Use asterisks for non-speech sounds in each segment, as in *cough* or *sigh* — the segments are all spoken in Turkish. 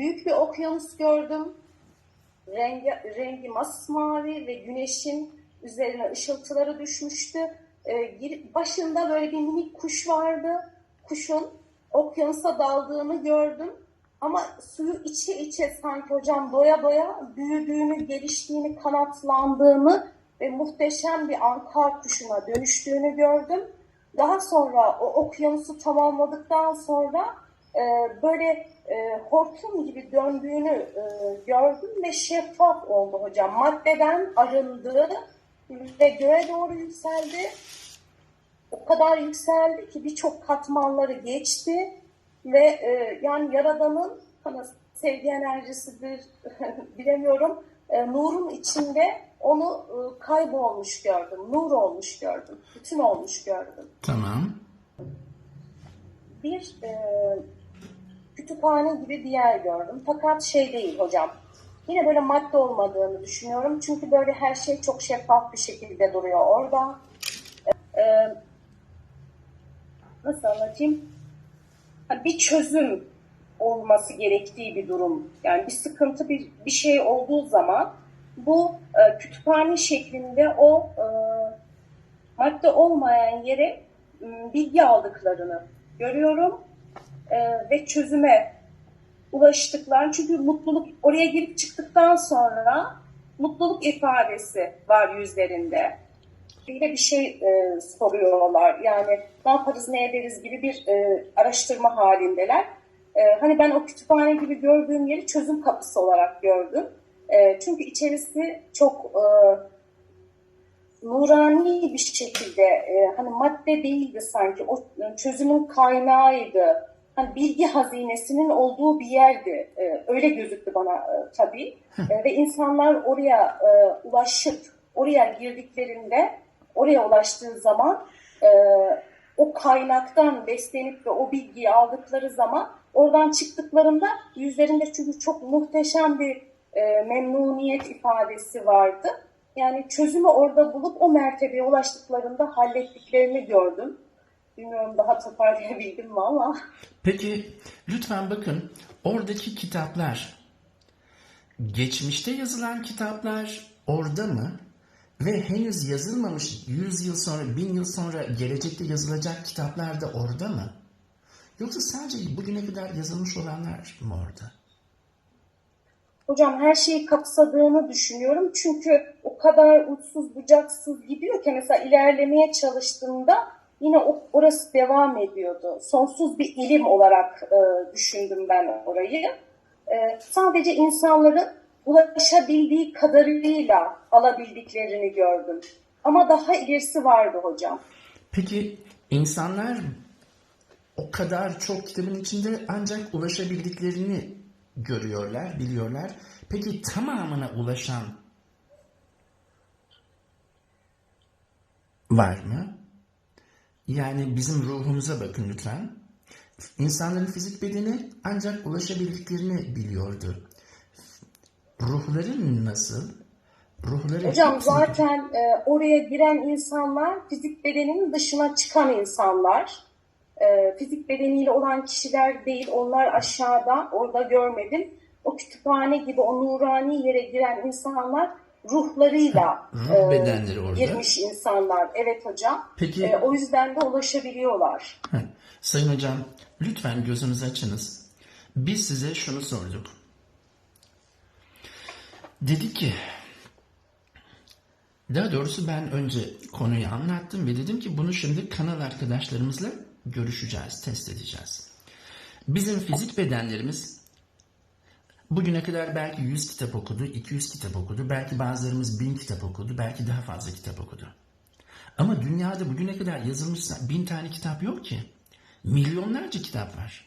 büyük bir okyanus gördüm. Rengi, rengi masmavi ve güneşin üzerine ışıltıları düşmüştü. Ee, başında böyle bir minik kuş vardı. Kuşun okyanusa daldığını gördüm. Ama suyu içe içe sanki hocam doya doya büyüdüğünü, geliştiğini, kanatlandığını ve muhteşem bir ankar kuşuna dönüştüğünü gördüm. Daha sonra o okyanusu tamamladıktan sonra e, böyle e, hortum gibi döndüğünü e, gördüm ve şeffaf oldu hocam. Maddeden arındı ve göğe doğru yükseldi. O kadar yükseldi ki birçok katmanları geçti ve e, yani Yaradan'ın hani sevgi enerjisidir *laughs* bilemiyorum e, nurun içinde onu e, kaybolmuş gördüm. Nur olmuş gördüm. Bütün olmuş gördüm. Tamam. Bir e, kütüphane gibi bir yer gördüm. Fakat şey değil hocam. Yine böyle madde olmadığını düşünüyorum. Çünkü böyle her şey çok şeffaf bir şekilde duruyor orada. E, e, nasıl anlatayım? Bir çözüm olması gerektiği bir durum. Yani bir sıkıntı, bir, bir şey olduğu zaman bu e, kütüphane şeklinde o e, madde olmayan yere bilgi aldıklarını görüyorum E, ve çözüme ulaştıklarını çünkü mutluluk oraya girip çıktıktan sonra mutluluk ifadesi var yüzlerinde. Yine bir şey e, soruyorlar yani ne yaparız ne ederiz gibi bir e, araştırma halindeler. E, hani ben o kütüphane gibi gördüğüm yeri çözüm kapısı olarak gördüm. E, çünkü içerisi çok e, nurani bir şekilde e, hani madde değildi sanki o çözümün kaynağıydı. Hani bilgi hazinesinin olduğu bir yerdi. E, öyle gözüktü bana e, tabii. E, ve insanlar oraya e, ulaşıp oraya girdiklerinde oraya ulaştığı zaman e, o kaynaktan beslenip ve o bilgiyi aldıkları zaman oradan çıktıklarında yüzlerinde çünkü çok muhteşem bir e, memnuniyet ifadesi vardı. Yani çözümü orada bulup o mertebeye ulaştıklarında hallettiklerini gördüm. Bilmiyorum daha toparlayabildim mi ama. Peki lütfen bakın oradaki kitaplar geçmişte yazılan kitaplar orada mı? Ve henüz yazılmamış 100 yıl sonra, 1000 yıl sonra gelecekte yazılacak kitaplar da orada mı? Yoksa sadece bugüne kadar yazılmış olanlar mı orada? Hocam her şeyi kapsadığını düşünüyorum. Çünkü o kadar uçsuz bucaksız gidiyor ki mesela ilerlemeye çalıştığımda yine orası devam ediyordu. Sonsuz bir ilim olarak e, düşündüm ben orayı. E, sadece insanların ulaşabildiği kadarıyla alabildiklerini gördüm. Ama daha ilerisi vardı hocam. Peki insanlar o kadar çok kitabın içinde ancak ulaşabildiklerini görüyorlar, biliyorlar. Peki tamamına ulaşan var mı? Yani bizim ruhumuza bakın lütfen. İnsanların fizik bedeni ancak ulaşabildiklerini biliyordu. Ruhları nasıl? Ruhları Hocam hepsini- zaten e, oraya giren insanlar fizik bedeninin dışına çıkan insanlar. E, fizik bedeniyle olan kişiler değil, onlar aşağıda, orada görmedim. O kütüphane gibi o nurani yere giren insanlar ruhlarıyla Ruh e, bedenleri orada. girmiş insanlar. Evet hocam. Peki- E, o yüzden de ulaşabiliyorlar. Heh. Sayın hocam lütfen gözünüzü açınız. Biz size şunu sorduk. Dedi ki daha doğrusu ben önce konuyu anlattım ve dedim ki bunu şimdi kanal arkadaşlarımızla görüşeceğiz, test edeceğiz. Bizim fizik bedenlerimiz bugüne kadar belki 100 kitap okudu, 200 kitap okudu, belki bazılarımız 1000 kitap okudu, belki daha fazla kitap okudu. Ama dünyada bugüne kadar yazılmış bin tane kitap yok ki. Milyonlarca kitap var.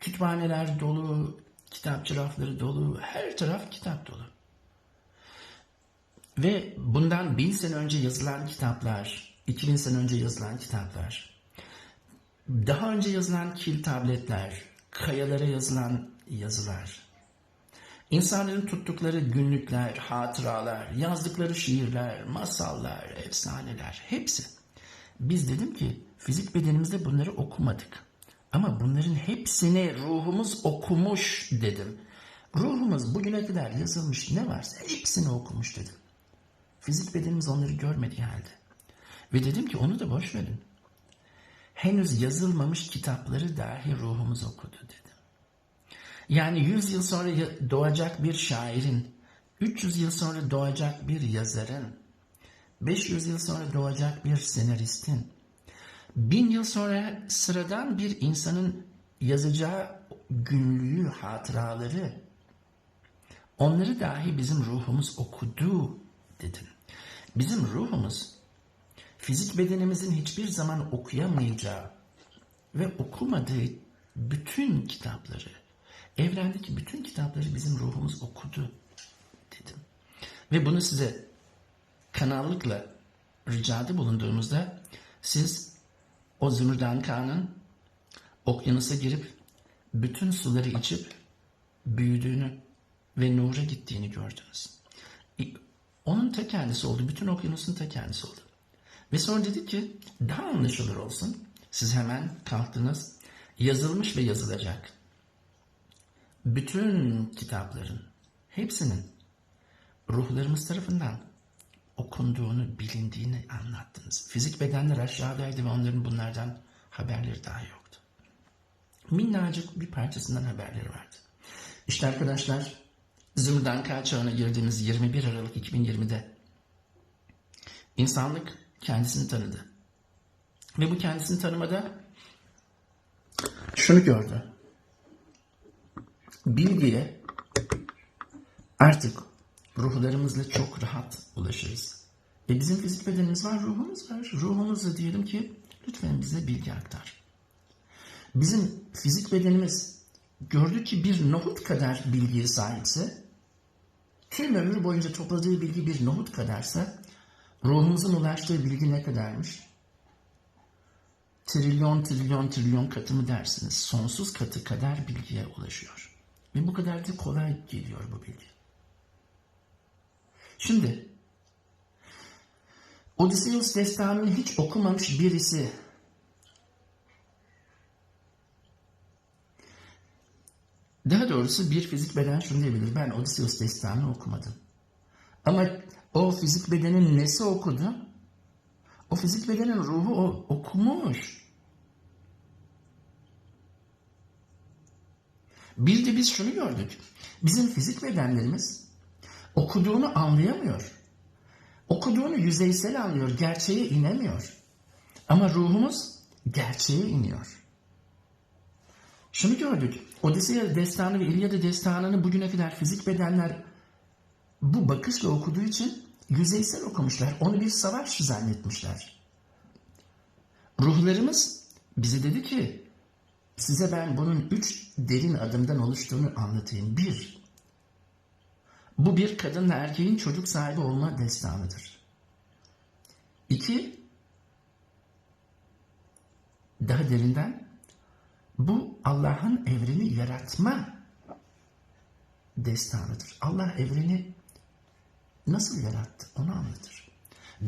Kütüphaneler dolu, kitapçı rafları dolu, her taraf kitap dolu. Ve bundan bin sene önce yazılan kitaplar, 2000 sene önce yazılan kitaplar, daha önce yazılan kil tabletler, kayalara yazılan yazılar, İnsanların tuttukları günlükler, hatıralar, yazdıkları şiirler, masallar, efsaneler hepsi. Biz dedim ki fizik bedenimizde bunları okumadık. Ama bunların hepsini ruhumuz okumuş dedim. Ruhumuz bugüne kadar yazılmış ne varsa hepsini okumuş dedim. Fizik bedenimiz onları görmediği halde. Ve dedim ki onu da boş verin. Henüz yazılmamış kitapları dahi ruhumuz okudu dedim. Yani 100 yıl sonra doğacak bir şairin, 300 yıl sonra doğacak bir yazarın, 500 yıl sonra doğacak bir senaristin, bin yıl sonra sıradan bir insanın yazacağı günlüğü, hatıraları, onları dahi bizim ruhumuz okudu dedim. Bizim ruhumuz fizik bedenimizin hiçbir zaman okuyamayacağı ve okumadığı bütün kitapları, evrendeki bütün kitapları bizim ruhumuz okudu dedim. Ve bunu size kanallıkla ricada bulunduğumuzda siz o Zümrüdan Kağan'ın okyanusa girip bütün suları içip büyüdüğünü ve nura gittiğini gördünüz. Onun ta kendisi oldu. Bütün okyanusun ta kendisi oldu. Ve sonra dedi ki daha anlaşılır olsun. Siz hemen kalktınız. Yazılmış ve yazılacak. Bütün kitapların hepsinin ruhlarımız tarafından okunduğunu, bilindiğini anlattınız. Fizik bedenler aşağıdaydı ve onların bunlardan haberleri daha yoktu. Minnacık bir parçasından haberleri vardı. İşte arkadaşlar, Zümrüdan K çağına girdiğimiz 21 Aralık 2020'de insanlık kendisini tanıdı. Ve bu kendisini tanımada şunu gördü. Bilgiye artık ruhlarımızla çok rahat ulaşırız. E bizim fizik bedenimiz var, ruhumuz var. Ruhumuzla diyelim ki lütfen bize bilgi aktar. Bizim fizik bedenimiz gördü ki bir nohut kadar bilgiye sahipse, tüm ömrü boyunca topladığı bilgi bir nohut kadarsa, ruhumuzun ulaştığı bilgi ne kadarmış? Trilyon trilyon trilyon katı mı dersiniz? Sonsuz katı kadar bilgiye ulaşıyor. Ve bu kadar da kolay geliyor bu bilgi. Şimdi Odysseus destanını hiç okumamış birisi daha doğrusu bir fizik beden şunu diyebilir. Ben Odysseus destanını okumadım. Ama o fizik bedenin nesi okudu? O fizik bedenin ruhu o okumuş. Bir de biz şunu gördük. Bizim fizik bedenlerimiz okuduğunu anlayamıyor. Okuduğunu yüzeysel anlıyor, gerçeğe inemiyor. Ama ruhumuz gerçeğe iniyor. Şunu gördük. Odisea destanı ve İlyada destanını bugüne kadar fizik bedenler bu bakışla okuduğu için yüzeysel okumuşlar. Onu bir savaş zannetmişler. Ruhlarımız bize dedi ki size ben bunun üç derin adımdan oluştuğunu anlatayım. Bir, bu bir kadınla erkeğin çocuk sahibi olma destanıdır. İki, daha derinden bu Allah'ın evreni yaratma destanıdır. Allah evreni nasıl yarattı onu anlatır.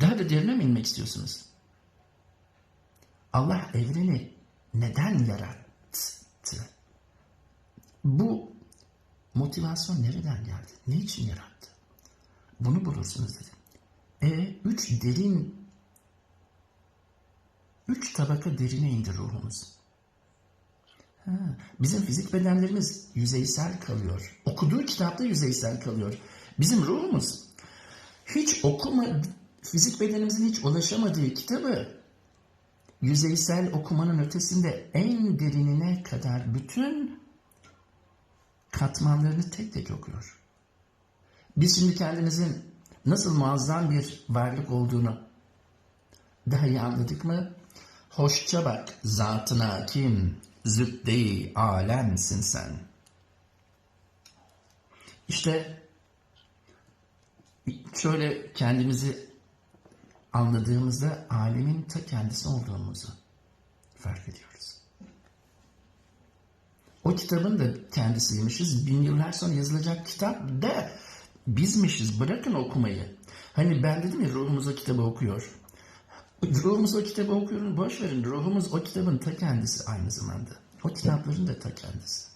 Daha da derine mi inmek istiyorsunuz? Allah evreni neden yarattı? Bu motivasyon nereden geldi? Ne için yarattı? Bunu bulursunuz dedi. E üç derin üç tabaka derine indi ruhumuz. Ha, bizim fizik bedenlerimiz yüzeysel kalıyor. Okuduğu kitapta yüzeysel kalıyor. Bizim ruhumuz hiç okuma, fizik bedenimizin hiç ulaşamadığı kitabı yüzeysel okumanın ötesinde en derinine kadar bütün katmanlarını tek tek okuyor. Biz şimdi kendimizin nasıl muazzam bir varlık olduğunu daha iyi anladık mı? Hoşça bak zatına kim, zübde-i alemsin sen. İşte şöyle kendimizi anladığımızda alemin ta kendisi olduğumuzu fark ediyoruz. O kitabın da kendisiymişiz. Bin yıllar sonra yazılacak kitap da bizmişiz. Bırakın okumayı. Hani ben dedim ya ruhumuz o kitabı okuyor. Ruhumuz o kitabı okuyor. Boş verin. Ruhumuz o kitabın ta kendisi aynı zamanda. O kitapların da ta kendisi.